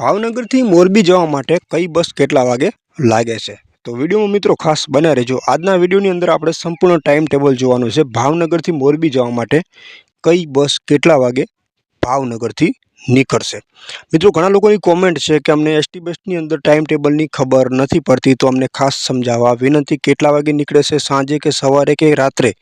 ભાવનગરથી મોરબી જવા માટે કઈ બસ કેટલા વાગે લાગે છે? તો વિડીયોમાં મિત્રો ખાસ બન્યા રહેજો. આજના વિડીયોની અંદર આપણે સંપૂર્ણ ટાઈમ ટેબલ જોવાનું છે. ભાવનગરથી મોરબી જવા માટે કઈ બસ કેટલા વાગે ભાવનગરથી નીકળશે? મિત્રો, ઘણા લોકોની કોમેન્ટ છે કે અમને એસટી બસની અંદર ટાઈમ ટેબલની ખબર નથી પડતી. તો અમને ખાસ સમજાવવા વિનંતી, કેટલા વાગે નીકળે છે? સાંજે કે સવારે કે રાત્રે?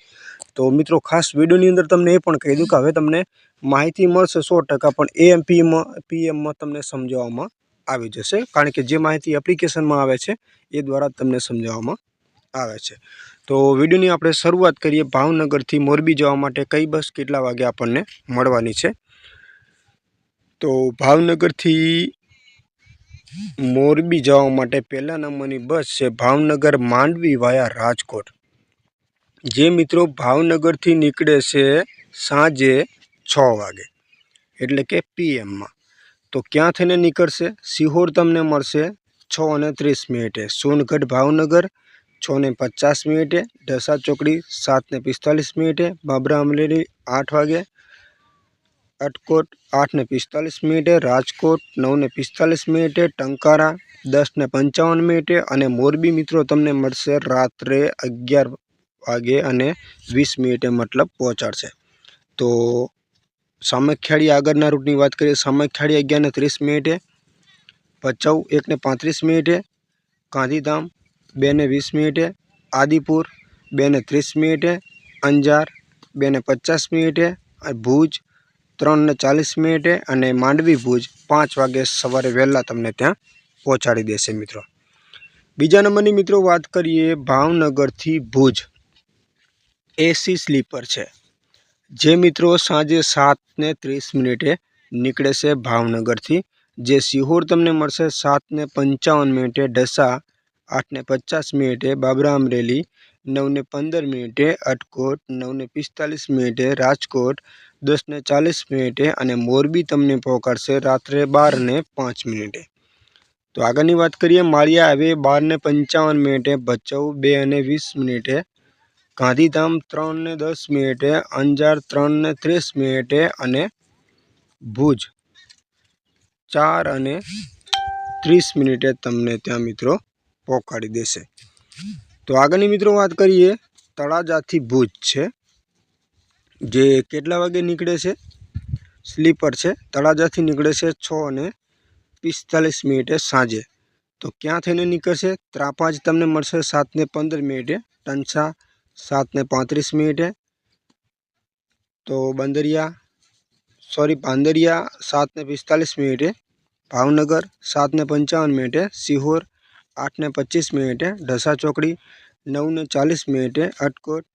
તો મિત્રો, ખાસ વિડીયોની અંદર તમને એ પણ કહી દઉં કે હવે તમને માહિતી મળશે સો ટકા, પણ એએમ પીએમમાં પીએમમાં તમને સમજાવવામાં આવી જશે. કારણ કે જે માહિતી એપ્લિકેશનમાં આવે છે, એ દ્વારા તમને સમજાવવામાં આવે છે. તો વિડીયોની આપણે શરૂઆત કરીએ ભાવનગરથી મોરબી જવા માટે. કઈ બસ કેટલા વાગે આપણને મળવાની છે? તો ભાવનગરથી મોરબી જવા માટે પહેલા નંબરની બસ છે ભાવનગર માંડવી વાયા રાજકોટ. જે મિત્રો ભાવનગરથી નીકળે છે સાંજે છ વાગે, એટલે કે પીએમમાં. તો ક્યાં થઈને નીકળશે? સિહોર તમને મળશે છ અને ત્રીસ મિનિટે. સોનગઢ ભાવનગર છ ને પચાસ મિનિટે, ઢસા ચોકડી સાત ને પિસ્તાલીસ મિનિટે, બાબરા અમરેલી આઠ વાગે, અટકોટ આઠ ને પિસ્તાલીસ મિનિટે, રાજકોટ નવ ને પિસ્તાલીસ મિનિટે, ટંકારા દસ ને પંચાવન મિનિટે અને મોરબી મિત્રો તમને મળશે રાત્રે અગિયાર વાગે અને વીસ મિનિટે મતલબ પહોંચાડશે. તો સામખિયાળી આગળના રૂટની વાત કરીએ, સામખિયાળી અગિયાર ને ત્રીસ મિનિટે, ભચાઉ એક ને પાંત્રીસ મિનિટે, ગાંધીધામ બે ને વીસ મિનિટે, આદિપુર બે ને ત્રીસ મિનિટે, અંજાર બે ને પચાસ મિનિટે ભુજ ત્રણ ને ચાલીસ મિનિટે અને માંડવી ભુજ પાંચ વાગે સવારે વહેલા તમને ત્યાં પહોંચાડી દેશે મિત્રો. બીજા નંબરની મિત્રો વાત કરીએ, ભાવનગરથી ભુજ. એસી સ્લીપર છે. જે મિત્રો સાંજે સાત ને ત્રીસ મિનિટે નીકળે છે ભાવનગરથી. જે સિહોર તમને મળશે સાત ને પંચાવન મિનિટે ઢસા આઠ ને પચાસ મિનિટે બાબરા અમરેલી નવ ને પંદર મિનિટે અટકોટ નવ ને પિસ્તાલીસ મિનિટે રાજકોટ દસ ને ચાલીસ મિનિટે અને મોરબી તમને પહોંચાડશે રાત્રે બાર ને પાંચ મિનિટે. તો આગળની વાત કરીએ, માળિયા આવે બાર ને પંચાવન મિનિટે, ભચાઉ બે અને વીસ મિનિટે ગાંધીધામ ત્રણ ને દસ મિનિટે, અંજાર ત્રણ ને ત્રીસ મિનિટે અને ભુજ ચાર અને ત્રીસ મિનિટે તમને ત્યાં મિત્રો પહોંચાડી દેશે. તો આગળની મિત્રો વાત કરીએ, તળાજાથી ભુજ છે, જે કેટલા વાગે નીકળે છે? સ્લીપર છે, તળાજાથી નીકળે છે છ અને પિસ્તાલીસ મિનિટે સાંજે. તો ક્યાં થઈને નીકળશે? ત્રાપાજ તમને મળશે સાત ને પંદર મિનિટે, ટંસા સાત ને પાંત્રીસ મિનિટે. તો બંદરિયા, સોરી, પાંદરિયા સાત ને પિસ્તાલીસ મિનિટે, ભાવનગર સાત ને પંચાવન મિનિટે, સિહોર આઠ ને પચીસ મિનિટે, ઢસા ચોકડી નવ ને ચાલીસ મિનિટે, અટકોટ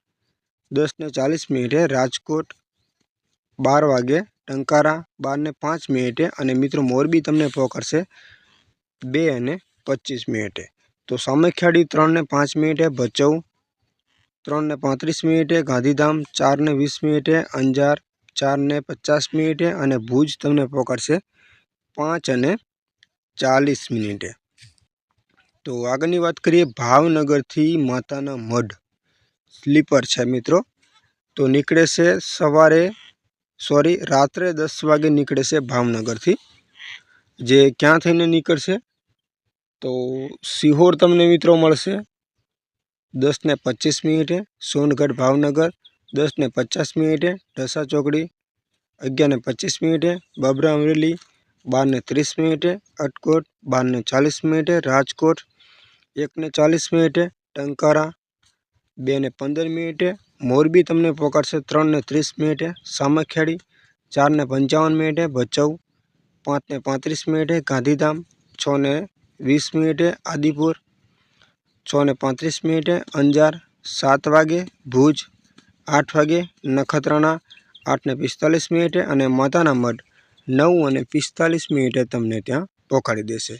દસ ને ચાલીસ મિનિટે, રાજકોટ બાર વાગે, ટંકારા બાર ને પાંચ મિનિટે અને મિત્રો મોરબી તમને પહોંચાડશે બે અને પચીસ મિનિટે. તો સામખિયાળી ત્રણ ને પાંચ મિનિટે, ભચાઉ ત્રણ ને પાંત્રીસ મિનિટે, ગાંધીધામ ચારને વીસ મિનિટે, અંજાર ચારને પચાસ મિનિટે અને ભુજ તમને પહોંચાડશે પાંચ અને ચાલીસ મિનિટે. તો આગળની વાત કરીએ ભાવનગરથી માતાના મઢ. સ્લીપર છે મિત્રો. તો નીકળે છે સવારે, સોરી, રાત્રે દસ વાગે નીકળે છે ભાવનગરથી. જે ક્યાં થઈને નીકળશે? તો સિહોર તમને મિત્રો મળશે. દસ ને પચીસ મિનિટે, સોનગઢ ભાવનગર દસ ને પચાસ મિનિટે, ઢસા ચોકડી અગિયાર ને પચીસ મિનિટે, બાબરા અમરેલી બાર ને ત્રીસ મિનિટે, અટકોટ બાર ને ચાલીસ મિનિટે, રાજકોટ એક ને ચાલીસ મિનિટે, ટંકારા બે ને પંદર મિનિટે, મોરબી તમને પહોંચાડશે ત્રણ ને ત્રીસ મિનિટે, સામખિયાળી ચાર ને પંચાવન મિનિટે, ભચાઉ પાંચ ને પાંત્રીસ મિનિટે, ગાંધીધામ છ ને વીસ મિનિટે, આદિપુર છ ને પાંત્રીસ મિનિટે અંજાર સાત વાગે, ભુજ આઠ વાગે, નખત્રાણા આઠ ને પિસ્તાલીસ મિનિટે અને માતાના મઢ નવ અને પિસ્તાલીસ મિનિટે તમને ત્યાં પહોંચાડી દેશે.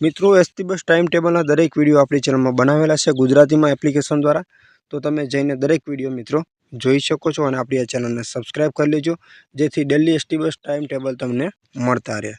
મિત્રો, એસટી બસ ટાઈમ ટેબલના દરેક વીડિયો આપણી ચેનલમાં બનાવેલા છે ગુજરાતીમાં એપ્લિકેશન દ્વારા. તો તમે જઈને દરેક વીડિયો મિત્રો જોઈ શકો છો અને આપણી આ ચેનલને સબસ્ક્રાઈબ કરી લેજો, જેથી daily ST bus time table તમને મળતા રહે.